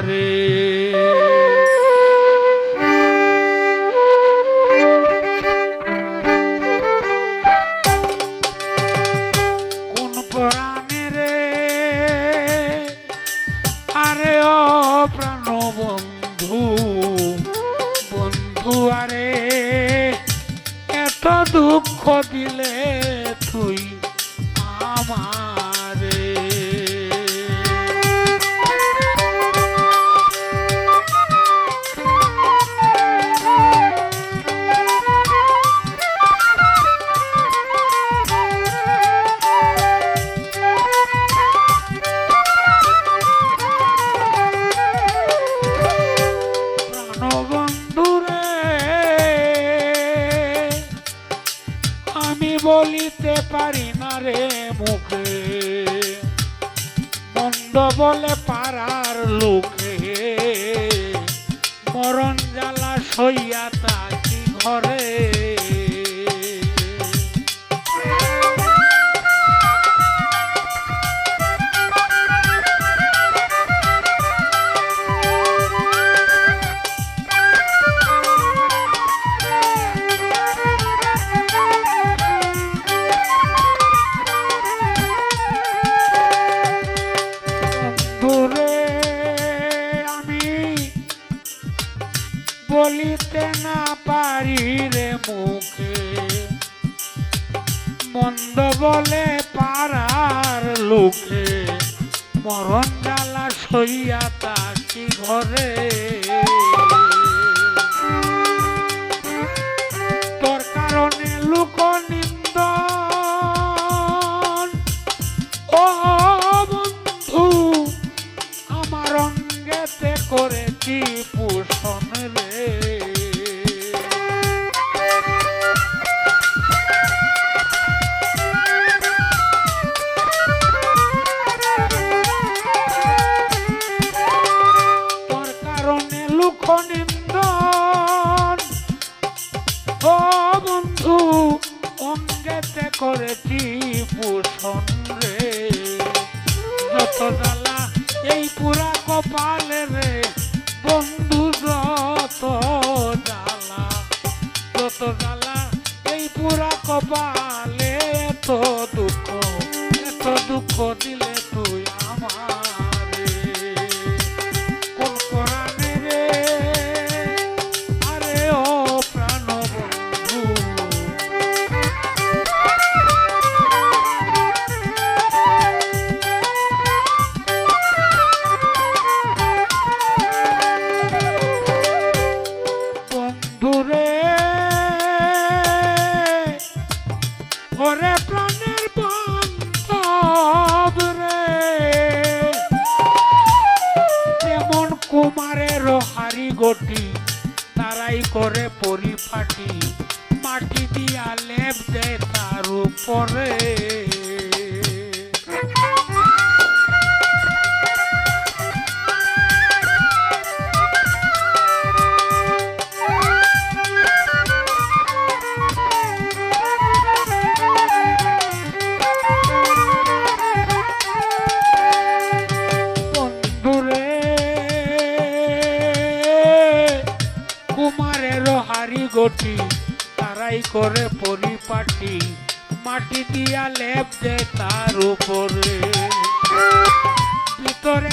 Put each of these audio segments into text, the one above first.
रे মুখে মরণ ডালা সইয়া তাকি ঘরে। তোর কারণে লোক নিন্দ বন্ধু, আমার অঙ্গেতে করেছি পুষ todo cordilheiro. মাটি দিয়া লেপ দেয় তার উপরে। গটি করে পরিপাটি মাটি দিয়া লেপ দে তার উপরে। ভিতরে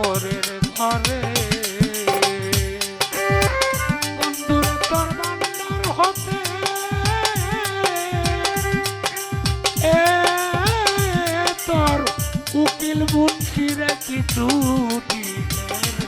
পরের ঘরে। বন্ধুরে তোর ভান্ডার হতে তোর কিছু দিলে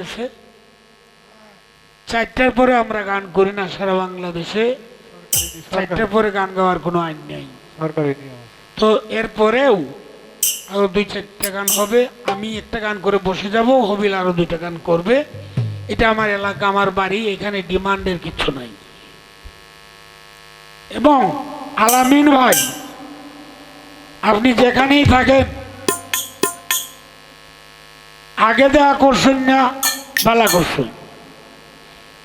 গেছে। চারটার পরে আমরা গান করি না সারা বাংলাদেশে। চারটার পরে গান গাওয়ার কোনো আইন নেই। সরকারি তো এরপরেও আরও দুই চারটা গান হবে আমি একটা গান করে বসে যাব হবিল আরও দুইটা গান করবে। এটা আমার এলাকা আমার বাড়ি এখানে ডিমান্ডের কিছু নাই। এবং আলামিন ভাই আপনি যেখানেই থাকেন আগে দেওয়া করছেন না বালা করছে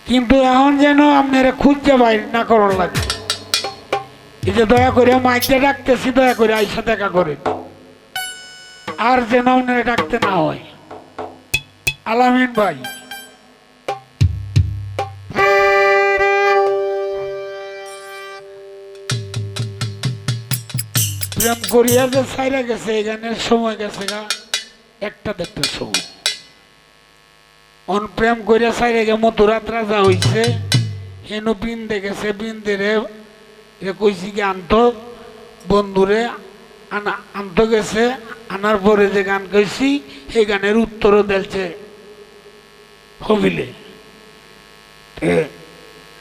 কিন্তু এখন যেন আপনারা খুঁজতে পাই না করার লাগে। এই যে দয়া করে মাইকে ডাকতেছি, দয়া করে আইসা দেখা করেন। আর যেন আপনারা ডাকতে না হয়। আলামিন ভাই। প্রেম করিয়া যে সাইরা গেছে, এখানে সময় গেছে গা। একটা দেড়টার সময়। অন প্রেম করিয়া সাইরা গে মধুরাত রাজা হইছে, হেনু বিন্দে গেছে বিন্দে রে কইছি কি, আনত বন্ধুরে, আনা, আনত গেছে, আনার পরে যে গান কইছি, সেই গানের উত্তরও দিলছে হবিলে।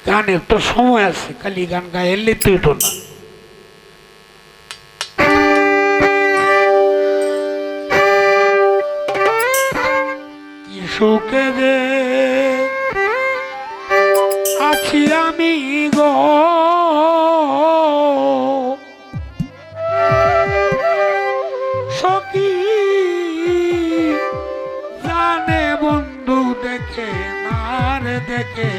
গানের তো সময় আছে, খালি গান গাইলে তুই তো না। সুখে দে আছি আমি গো। সখী জানে বন্ধু দেখে নার দেখে।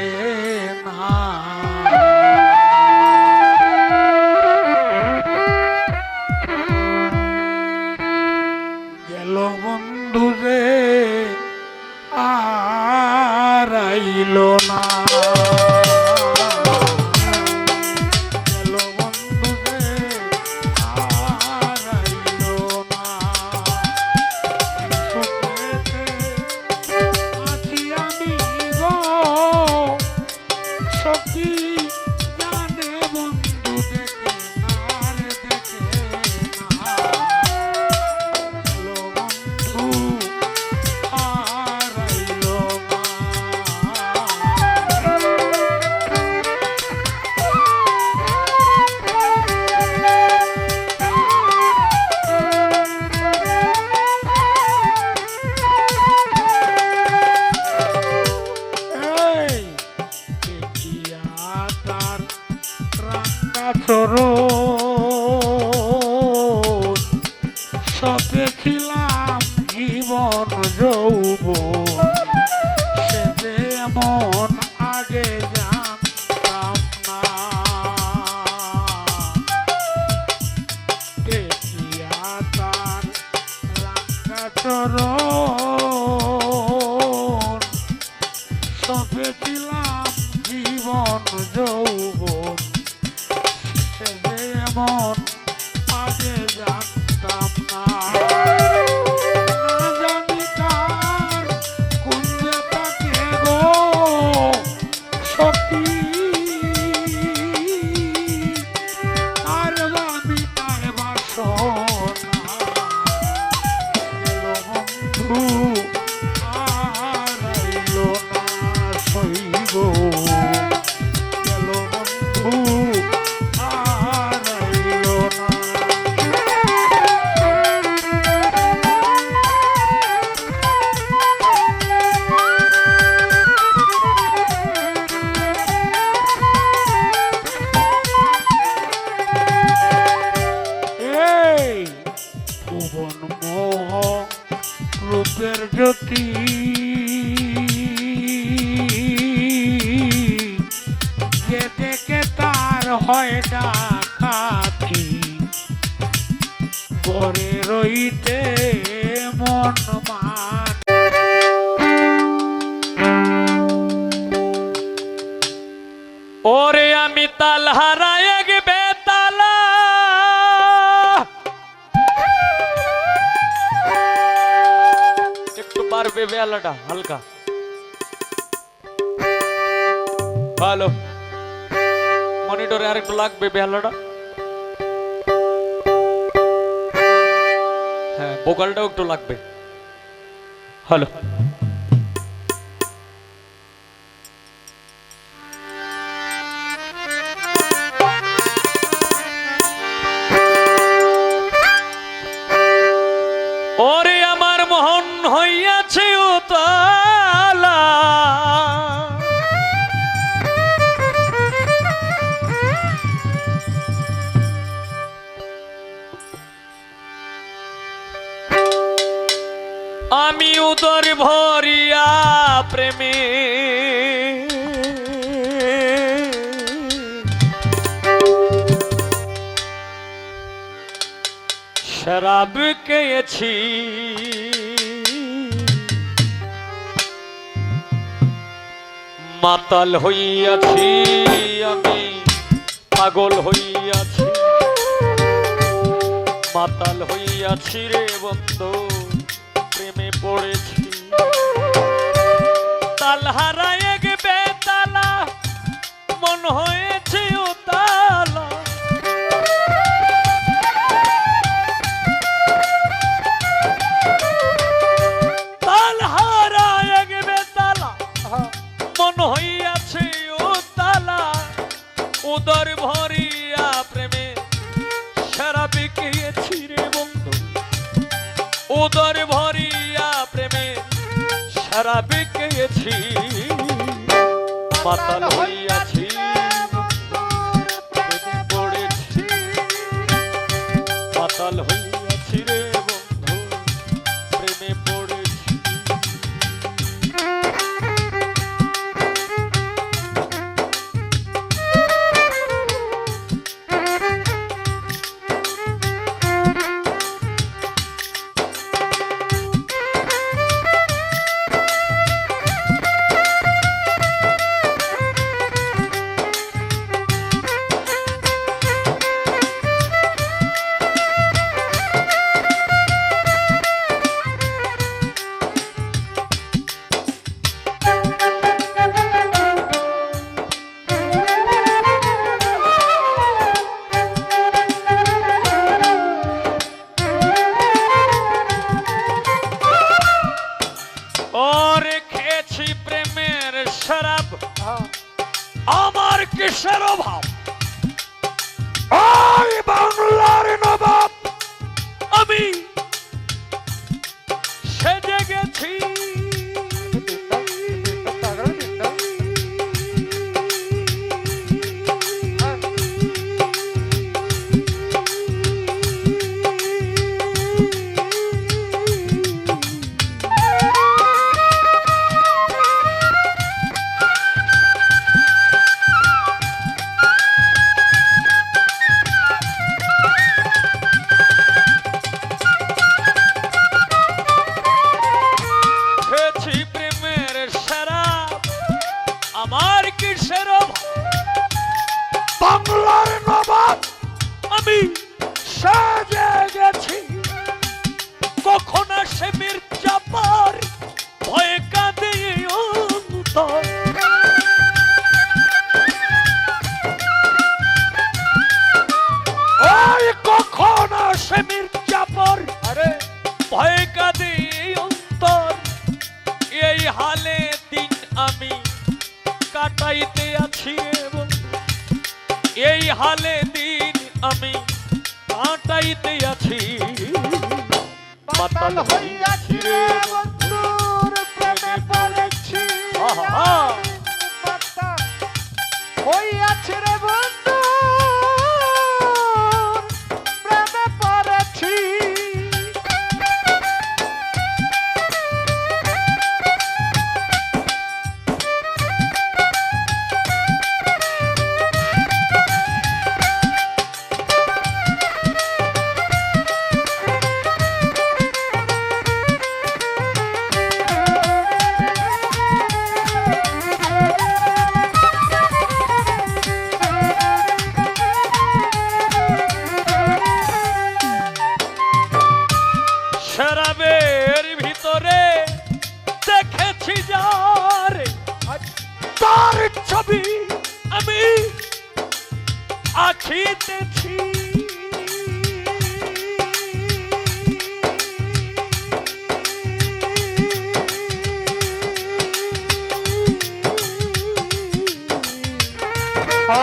Yeah. পারবে বেলাটা হালকা। ভালো। মনিটরে আরেকটু লাগবে বেলাটা। হ্যাঁ বোকালটাও একটু লাগবে। হ্যালো আমি উদর ভরিয়া প্রেমে। শরাব কেছি মাতাল হইয়াছি আমি পাগল হইয়াছি। পাতাল হইয়াছি রে বন্ধ প্রেমে পড়েছি। তাল হারায় হালে দিন আমি কাটাইতে আছি এই হালে দিন আমি কাটাইতে আছি। হইয়াছি হই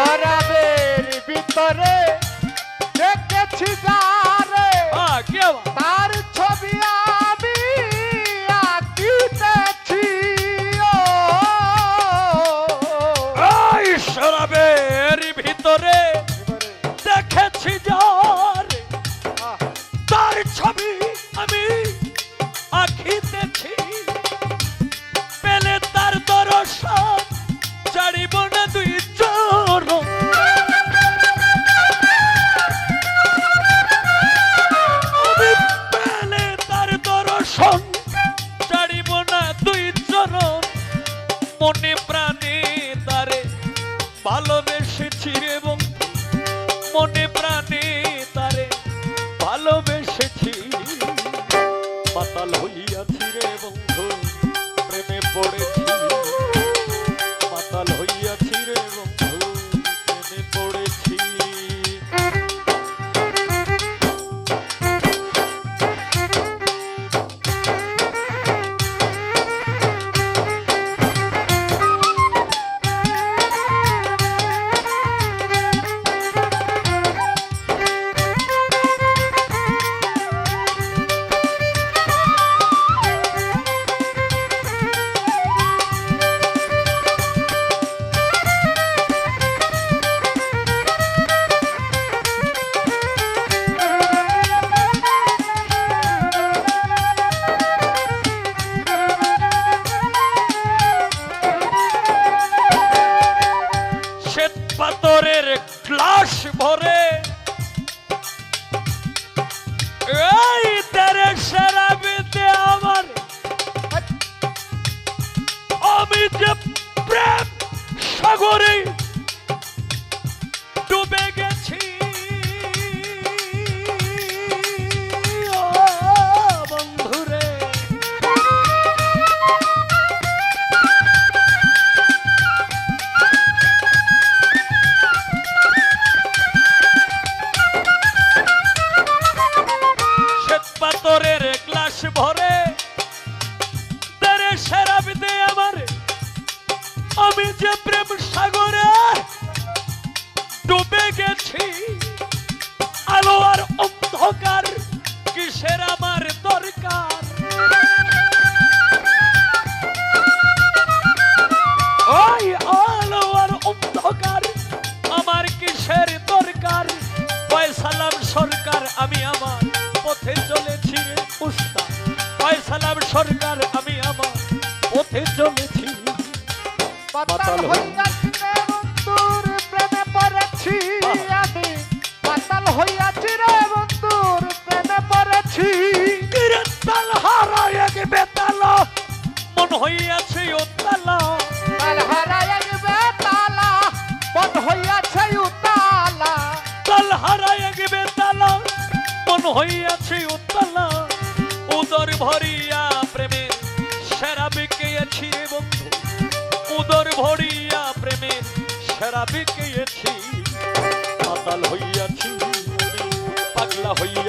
শরাবের ভিতরে দেখেছি যা মনে প্রাণে তারে ভালোবেসেছি এবং মনে প্রাণে তারে ভালোবেসেছি। পাতাল হইয়াছি রে বন্ধু, প্রেমে পড়ে শিরে পয়সা পয়সালাম সরকার আমি আমার। পথে চলে ভরিয়া প্রেমে সেরা বিকেছি রে বন্ধু। উদর ভরিয়া প্রেমে সেরা বিকেছি পাতাল হইয়াছি পাগলা হইয়া